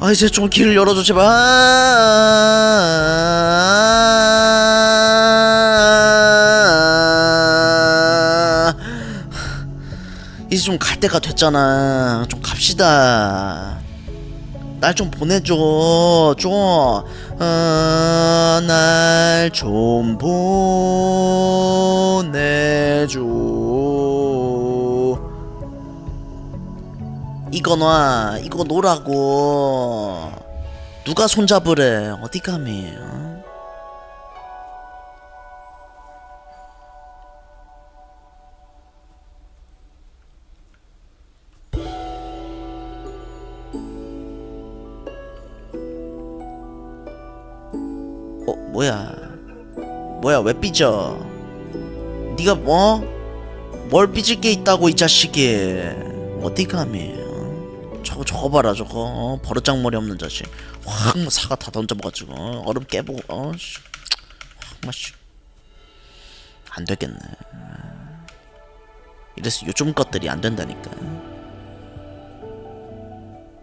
아 이제 좀 길을 열어줘 제발. 이제 좀 갈 때가 됐잖아. 좀 갑시다. 날 좀 보내줘. 좀날좀 보내줘 이거 놔 이거 놓으라고 누가 손잡으래 어디 감히 어? 어 뭐야 뭐야 왜 삐져 네가 뭐? 뭘 삐질 게 있다고 이 자식이 어디 감히 어? 저거 저거 봐라 저거 어? 버릇장 머리 없는 자식 확 사과 다 던져봐가지고 어? 얼음 깨보고 어? 씨. 확 마시 안 되겠네 이래서 요즘 것들이 안 된다니까